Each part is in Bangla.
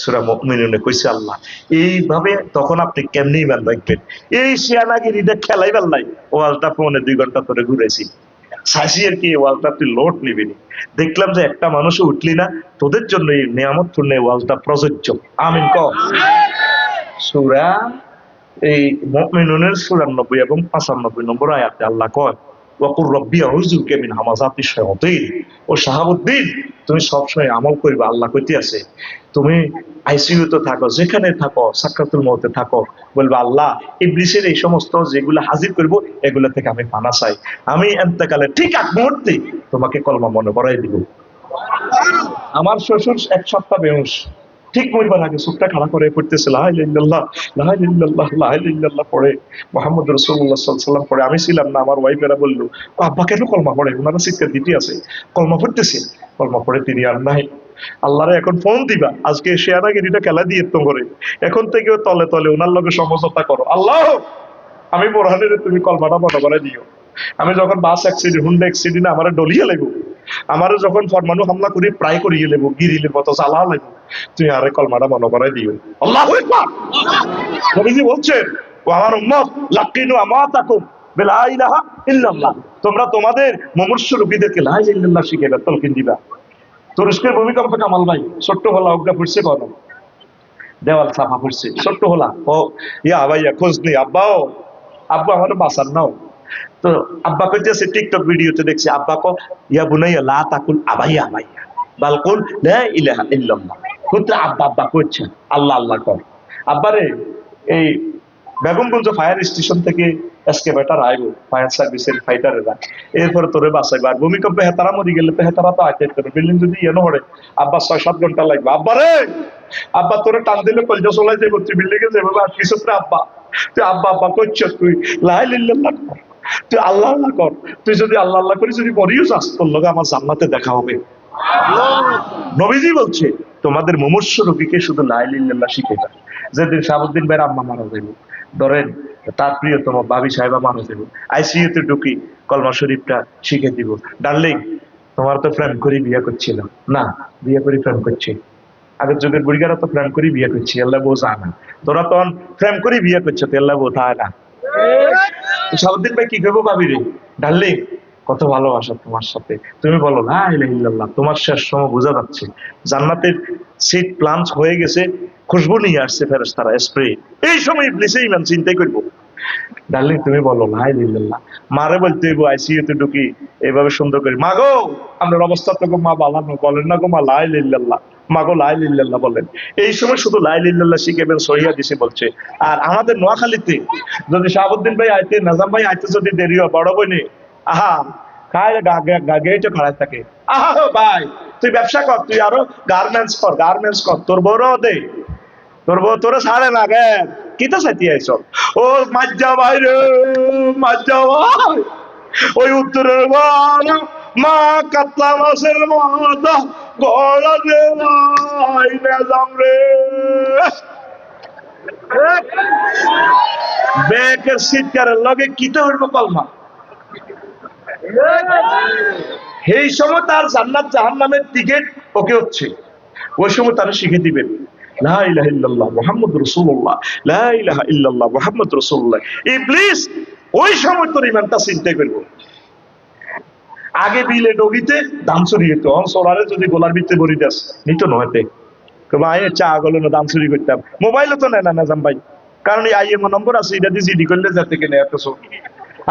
সুরা মুমিনুনে কইছে আল্লাহ, এইভাবে তখন আপনি কেমনি ইমান রাখবেন? এই শিয়ানাগিরিটা খেলাই বেল্লাই ওয়ালটা ফোনে দুই ঘণ্টা ধরে ঘুরেছি কি ওয়ালটা তুই লোড দেখলাম যে একটা মানুষ উঠলি না, তোদের জন্য এই নিয়ামত ওয়ালটা প্রযোজ্য। আমিন ক সুরা, এই মুমিনুনের চুরানব্বই এবং পঁচানব্বই নম্বর আয়াতে আল্লাহ কয় ওয়াকুর রব্বি মিন ও শাহাবুদ্দিন, তুমি আমল আল্লাহ কইতে আছে। তুমি থাকো, যেখানে থাকো থাকো। বলবে, আল্লাহ, ইবলিসের এই সমস্ত যেগুলো হাজির করব, এগুলো থেকে আমি পানা চাই। আমি এন্তেকালে ঠিক এক মুহূর্তে তোমাকে কলমা মনে করাই দিব। আমার শ্বশুর এক সপ্তাহ বেউস ঠিক মরবার আগে চোখটা খাড়া করে পড়তেছে পড়ে। মোহাম্মদ রসুল্লাহ সাল্লাম পড়ে। আমি ছিলাম না, আমার ওয়াইফেরা বলল আব্বা কেন কলমা পড়ে? ওনারা চিৎকার দিতে আছে। কলমা পড়তেছে। কলমা পড়ে তিনি আর নাই। আল্লাহরে এখন ফোন দিবা। আজকে শেয়ারাগিরিটা খেলা দিয়ে তো করে। এখন থেকেও তলে তলে ওনার লগে সমঝোতা করো। আল্লাহ, আমি বোরহানের তুমি কলমাটা মনে করে দিও। আমি যখন বাস অ্যাক্সিডেন্ট হুন্ডা অ্যাক্সিডেন্ট আমার ডলিয়ে লাগবো। আমারও যখন ফরমানু হামলা করি, প্রায় করিয়ে লেবো গিরিলের মতো চালা লাগবো। তুই আরে কলমাটা মনে করে দিও। আল্লাহ নবীজি বলছেন ও আমার উম্মত, লাকিনু আমাতাকুম বিলা ইলাহা ইল্লাল্লাহ। তোমরা তোমাদের মুমূর্ষ রোগীদেরকে লা ইল্লাল্লাহ শিখাইবা তলকিন দিবা। তুরস্কের ভূমিকম্পে কামাল ভাই, ছোট্ট হলা ওটা পড়ছে কত দেওয়াল চাপা পড়ছে ছোট্ট হলা। ও, ইয়া ভাইয়া, খোঁজ নেই আব্বাও, আব্বা আমার বাসার নাও। তো আব্বা কইতেছে টিকটক ভিডিওতে দেখছি, আব্বা কো ইয়া বুনাইয়া, লা তাকুল আবাইয়া আবাইয়া বালকুল লা ইলাহা ইল্লাল্লাহ। পুত্র আব্বা আব্বা করছেন আল্লাহ আল্লাহ কর আব্বারে এই বেগমগঞ্জ ফায়ার স্টেশন থেকে এসকেভেটার আইব, ফায়ার সার্ভিসের ফাইটারেরা এরপরে তোরে বাঁচাইবে। আর ভূমিকম্পে হেতারা মরি গেলে তো হেতারা তো আইতে করবে বিল্ডিং যদি ইয়ে হরে আব্বা ছয় সাত ঘণ্টা লাগবে। আব্বা রে, আব্বা তোরে টান দিলে কলজা চলাই যাব তুই বিল্ডিং এ যাবে আর কিছু আব্বা, তুই আব্বা আব্বা করছিস তুই লাই লিল্লাহ কর। তুই আল্লাহ আল্লাহ কর। তুই যদি আল্লাহ আল্লাহ করি যদি মরিও যাস তোর লগে আমার জান্নাতে দেখা হবে। নবীজি বলছে, তোমাদের মুমূর্ষ রোগীকে শুধু লাইলিল্লাহ শিখে দাও। যেদিন শাহাবুদ্দিন ভাইয়ের আম্মা মারা যাবে, ধরেন তার প্রিয়তম বাবি সাহেবা মারা যাবে আইসিইউ তে ঢুকি কলমা শরীফটা শিখে দিব। ডার্লিং তোমার তো প্রেম করি বিয়ে করছিল। না, বিয়ে করি প্রেম করছি। আগের যুগের বুড়িগারা তো প্রেম করি বিয়ে করছি, আল্লাহ বউ না তোরা তখন প্রেম করি বিয়ে করছে, তো আল্লাহ বউ থাকে না। শাহাবুদ্দিন ভাই কি করব ভাবি রে? ডার্লিং, কত ভালোবাসা তোমার সাথে। তুমি বলো না ইল্লাল্লাহ, তোমার শেষ সময় বোঝা যাচ্ছে। জান্নাতের সিট প্লান্স হয়ে গেছে, খুশবু নিয়ে আসছে ফেরেস তারা স্প্রে এই সময় ইবলিসে ইমান চিন্তাই করব। ডার্লিং, তুমি বলো না ইল্লাল্লাহ, মারে বলতে হইব আইসিইউ তে ঢুকি এইভাবে সুন্দর করে। মাগো আপনার অবস্থা তো গো মা বালানো বলেন না গো মা লাই ইল্লাল্লাহ মাগো লাই ইল্লাল্লাহ বলেন এই সময় শুধু লাই ইল্লাল্লাহ শিখেবেন সহিয়া দিছে বলছে। আর আমাদের নোয়াখালীতে যদি শাহাবুদ্দিন ভাই আইতে, নাজাম ভাই আইতে যদি দেরি হয়, বড় আহা, খায় গেটে খাড়ায় থাকে। আহা ভাই, তুই ব্যবসা কর, তুই আরও গার্মেন্টস কর গার্মেন্টস কর, তোর বড় দে। তোর বউ তোরে ছাড়ে না কি তো সাথী আইস ও মাজ্জা ভাই মাজ্জা ভাই, ওই উত্তরের বল মা কাতলা মাসের মাথা গলা দে ভাই রে। ব্যাকের সিটকারের লগে কিতে উঠবো কলমা? এই সময় তার জান্নাত জাহান্নামের টিকিট ওকে হচ্ছে। ওই সময় তারা শিখে দিবেন ওই সময় তোর ইমানটা চিন্তা করব। আগে বিলে ডগিতে দাম চুরি হইতো সোলারে যদি গোলার ভিতরে ভরি দেস, নিত নয়তে ভাই চা গেল না দাম চুরি করতাম। মোবাইলও তো নেয় না নাজাম ভাই। কারণ এই আইএমও নম্বর আছে, এটা দিয়ে জিডি করলে যাতে কিনে এত সব।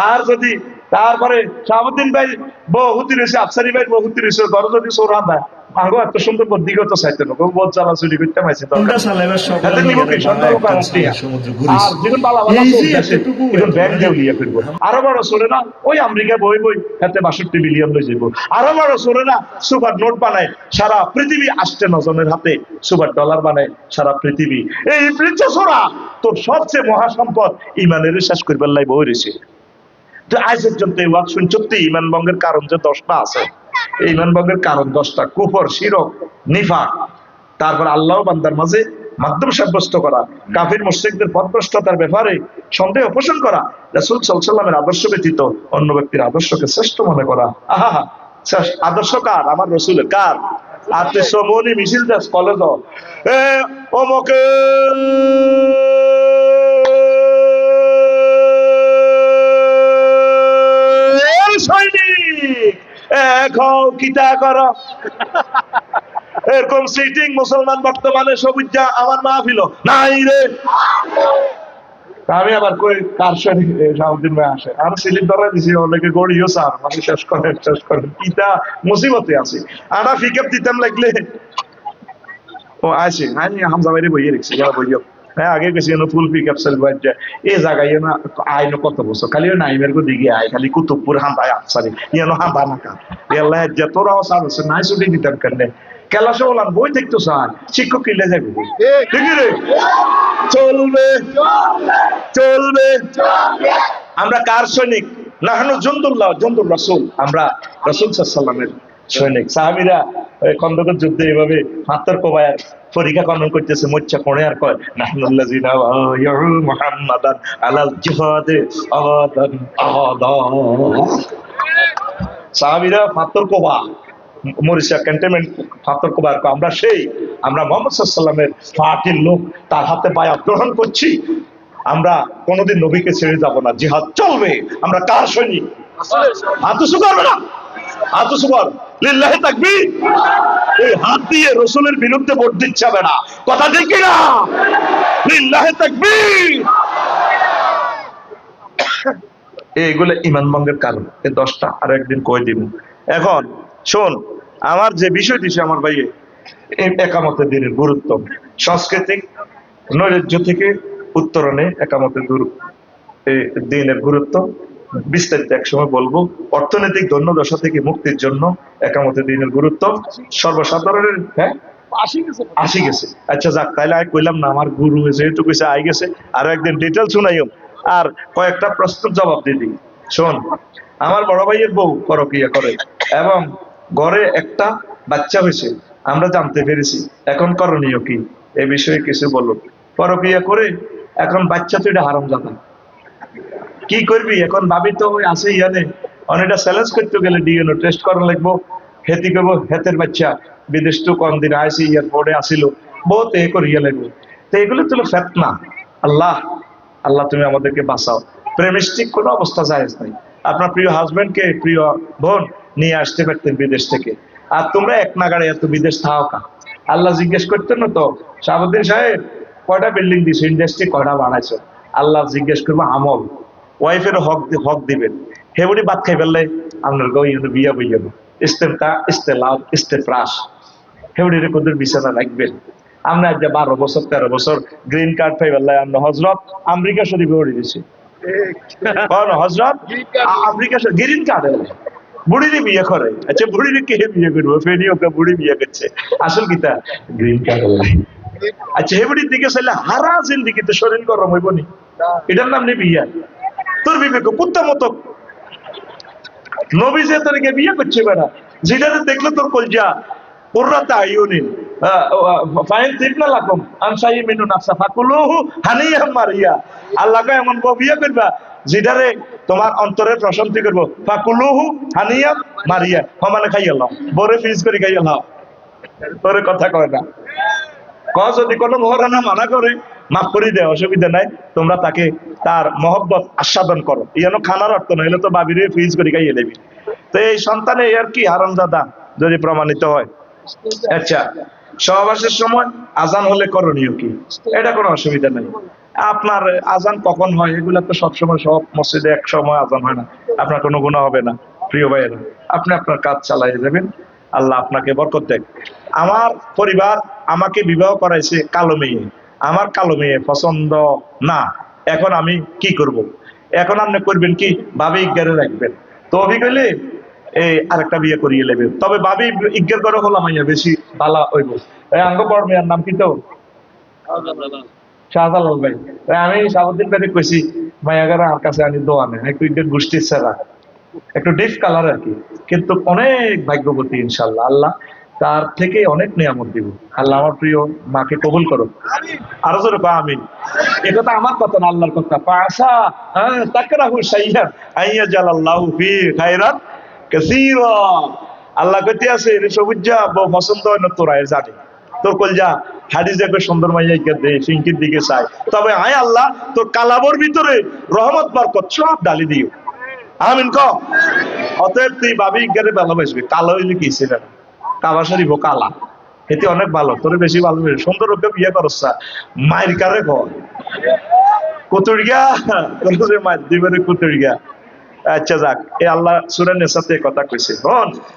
আর যদি, তারপরে শাহাবুদ্দিন ভাই বহুত রয়েছে আফসারি ভাই বহুত রয়েছে ধরো যদি সোরা দেয় আঙ্গো এত সুন্দর দিকে তো চাইতে না বহুত জ্বালা চুরি করতে পাইছে হাতে আর বড় সরে না ওই আমেরিকা বই বই এতে বাষট্টি বিলিয়ন লই যাব আরও বড় সরে না সুপার নোট বানায় সারা পৃথিবী আসছে নজনের হাতে সুপার ডলার বানায় সারা পৃথিবী। এই বৃদ্ধ সোরা তোর সবচেয়ে মহাসম্পদ ইমানের শেষ করবার লাই বই রয়েছে তো আজ পর্যন্ত এই ওয়াক শুনছতে ইমান ভঙ্গের কারণ যে দশটা আছে। এই ইমান ভঙ্গের কারণ দশটা। কুফর, শিরক নিফা তারপর আল্লাহ বান্দার মাঝে মাধ্যম সাব্যস্ত করা। কাফির, মুশ্রিকদের পথভ্রষ্টতার ব্যাপারে সন্দেহ পোষণ করা। রাসুল সাল্লামের আদর্শ ব্যতীত অন্য ব্যক্তির আদর্শকে শ্রেষ্ঠ মনে করা। আহা আদর্শ কার? আমার রসুলের। কার? আর তুই মিছিল যাস, কলেজ। এ অমকে এখন কিতা কর। এরকম সিটিং মুসলমান বর্তমানে সবুজা আমার মা ফিল নাই রে। আমি আবার কই, কার শরীর সাউদ্দিন ভাই আসে। আর সিলিপ ধরে দিছি, অনেকে গড়িও স্যার মানে শেষ করেন শেষ করেন কিতা মুসিবতে আছি। আনা ফিকাপ দিতাম লাগলে। ও আছে আমি হামজা বাইরে বইয়ে রেখেছি, যারা বইও হ্যাঁ আগে গেছি ফুল পিক আপ সেল বাজ্যা এই জায়গায় না আইনো কত বছর? খালি নাইমের গো দিকে আয় খালি কুতুবপুর ইয়ানো নাকা ইয়াল্লাহ যে তোরাও সার হচ্ছে নাই ছুটি দিতাম কেন কেলাসে বললাম বই দেখতো স্যার শিক্ষক কিনলে যাবে রে। চলবে চলবে। আমরা কার সৈনিক? নাহানু জন্দুল্লাহ জন্দুল রাসুল আমরা রাসুল সাল্লামের সৈনিক। সাহাবিরা খন্দকের যুদ্ধে এভাবে হাতের কোবায়ার পরীক্ষা খনন করতেছে মোচ্চা কোণে আর কয় নাহনুল্লাযিনা মুহাম্মাদান আলাল জিহাদে সাহাবিরা ফাতর কোবা মরিসা ক্যান্টনমেন্ট ফাতর কয়, আমরা সেই আমরা মোহাম্মদ সাল্লামের পার্টির লোক তার হাতে বায়া গ্রহণ করছি। আমরা কোনোদিন নবীকে ছেড়ে যাব না জিহাদ চলবে আমরা কার সৈনিক? আতুসু করবে না? আতুসু কর। লিল্লাহি তাকবীর। এই হাত দিয়ে রসুলের বিরুদ্ধে ভোট দিচ্ছে না। কথা ঠিক কি না? লিল্লাহি তাকবীর। এইগুলো ইমান ভঙ্গের কারণ। এই দশটা আর একদিন কই দিব। এখন শোন, আমার যে বিষয়টি সে আমার ভাইয়ে একামতের দিনের গুরুত্ব। সাংস্কৃতিক নৈরাজ্য থেকে উত্তরণে একামতের দূর দিনের গুরুত্ব। বিস্তারিত একসময় বলব। অর্থনৈতিক দণ্ডদশা থেকে মুক্তির জন্য একামতের দিনের গুরুত্ব সর্বসাধারণের হ্যাঁ? আসি গেছে। আচ্ছা যাক তাইলে আমি কইলাম না আমার গুরু যেহেতু কইছে আই গেছে। আরও একদিন ডিটেল শুনাইম আর কয়েকটা প্রশ্নের জবাব দিয়ে দিই। শোন আমার বড় ভাইয়ের বউ পরকিয়া করে এবং ঘরে একটা বাচ্চা হয়েছে আমরা জানতে পেরেছি। এখন করণীয় কি? এ বিষয়ে কিছু বলো। পরকিয়া করে এখন বাচ্চা তো এটা হারাম জানা কি করবি? এখন ভাবি তো ওই আছে ইয়ানে অনেকটা চ্যালেঞ্জ করতে গেলে ডিএনও টেস্ট করা লাগবো হেতি করব হেতের বাচ্চা বিদেশ তো কম দিন আইসি এয়ারপোর্টে আসিল বহুত এ করিয়া লাগবো তো এগুলো তো ফেতনা আল্লাহ আল্লাহ তুমি আমাদেরকে বাঁচাও প্রেমিস্টিক কোনো অবস্থা জায়েজ নাই আপনার প্রিয় হাজবেন্ডকে প্রিয় বোন নিয়ে আসতে পারতেন বিদেশ থেকে আর তোমরা এক নাগাড়ে এত বিদেশ থাও কা আল্লাহ জিজ্ঞেস করতেন না তো শাহাবুদ্দিন সাহেব কয়টা বিল্ডিং দিছো ইন্ডাস্ট্রি কয়টা বানাইছো আল্লাহ জিজ্ঞেস করব আমল ওয়াইফের হক হক দিবেন হেবুড়ি ভাত খাই ফেললে আপনার গই বিয়া বইয়া ইস্তেমতা ইস্তেলাভ ইস্তেফরাস। হেউডিরে কুদুর বিছানা রাখবেন। আমরা যে বারো বছর তেরো বছর গ্রিন কার্ড পাই বেলায় আমরা হজরত আমেরিকা শরীফে উড়ে দিছি। হজরত আমেরিকা গ্রিন কার্ড বুড়িরই বিয়ে করে। আচ্ছা বুড়ির কে বিয়ে করব? ফেনি ওকে বুড়ি বিয়ে করছে। আসল কিতা গ্রিন কার্ড আচ্ছা হেবুড়ির দিকে চাইলে হারা জিন্দিগিতে শরীর গরম হইব নি এটার নাম নেই বিয়া। তোর বিবেক কুত্তা মতো নবী যে তোরকে বিয়ে করছে বেড়া, যেটাতে দেখলে তোর কলজা। মিনু বরে ফিজ করে খাইয়া লাও তোরে কথা কয় না। ক, যদি কোনো মহারানা মানা করে, মাফ করে দেয় অসুবিধা নাই। তোমরা তাকে তার মহব্বত আস্বাদন করো। ইয়ানো খানার অর্থ নইলে তো বাবিরে ফ্রিজ করে খাইয়ে দেবি। তো এই সন্তানে আর কি হারামজাদা যদি প্রমাণিত হয়? আচ্ছা সহবাসের সময় আজান হলে করণীয় কি? এটা কোনো অসুবিধা নেই। আপনার আজান কখন হয়? এগুলা তো সবসময় সব মসজিদে এক সময় আজান হয় না। আপনার কোনো গুণা হবে না, প্রিয় ভাইয়েরা। আপনি আপনার কাজ চালাই যাবেন। আল্লাহ আপনাকে বরকত দেখ আমার পরিবার আমাকে বিবাহ করাইছে কালো মেয়ে। আমার কালো মেয়ে পছন্দ না। এখন আমি কি করব। এখন আপনি করবেন কি? ভাবে ইজ্ঞারে রাখবেন। তো অভি অভিজ্ঞলে এই আরেকটা বিয়ে করিয়ে নেবেন তবে ভাবি ইজ্ঞার করে হলাম আইয়া বেশি বালা হইব। আঙ্গ বড় নাম কি তো? শাহজালাল ভাই। আমি কইছি মায়াগারা আমার কাছে আনি দোয়ানে একটু গোষ্ঠীর ছাড়া একটু ডিপ কালার আর কি। কিন্তু অনেক ভাগ্যবতী ইনশাল্লাহ আল্লাহ তার থেকে অনেক নিয়ামত দিব। আল্লাহ আমার প্রিয়, মাকে কবুল করো আরও জোরে আমিন। এ কথা আমার কথা না, আল্লাহর কথা। পাশা হ্যাঁ তাকরাহু শাইয়ান আইয়া জালাল্লাহু ফি খায়রাত কাসীরা। আল্লাহ কইতে আছে রে সবুজা বউ পছন্দ হয় না, তোরা এ জানি। তোর যা হাডিস দেখবে সুন্দর মাইয়া দে সিংকির দিকে চাই তবে আয় আল্লাহ, তোর কালাবর ভিতরে রহমত, বরকত সব ডালি দিও। আমিন ক। অতএব তুই ভাবি ইজ্ঞানে ভালোবাসবি। কালো হইলে কি ছিল কাবা শরীফ কালা। এতে অনেক ভালো, তোর বেশি ভালো সুন্দর ওকে বিয়ে করস মায়ের কারে কর। কুতুরিয়া? মায়ের দিবারে কুতুরিয়া। আচ্ছা যাক, এ আল্লাহ সুরেন নেশাতে কথা কইছে। হন।